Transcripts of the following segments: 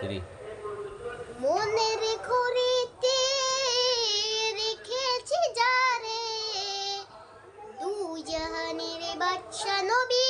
Three মনের ঘড়িতে রেখেছি যারে দু জাহানের বাদশা নবী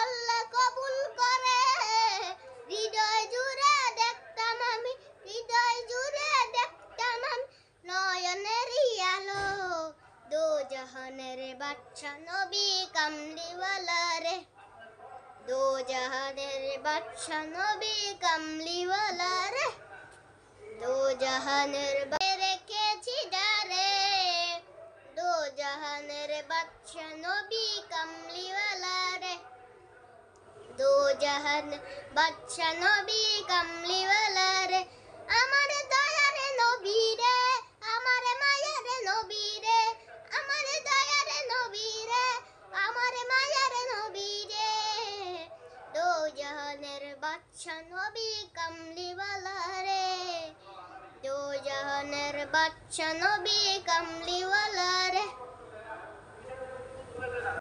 আল্লাহ কবুল করে। হৃদয় জুড়ে দেখতাম আমি, হৃদয় জুড়ে দেখতাম আমি নয়নের আলো। দো জাহানের বাচ্চা নবী কামলিওয়ালা রে। দো জাহানের বাচ্চা নবী কামলিওয়ালা রে। দো জাহানের রেখেছি ডারে দো জাহানের বাচ্চা নবী দো জাহান বাচ্চা নবী কামলিওয়ালা রে আমার দয়ার নবী রে, আমার মায়ের নবী রে, আমার দয়ার নবী রে, আমার মায়ের নবী রে। দো জাহানের বাচ্চা নবী কামলিওয়ালা রে দো জাহানের বাচ্চা নবী কামলিওয়ালা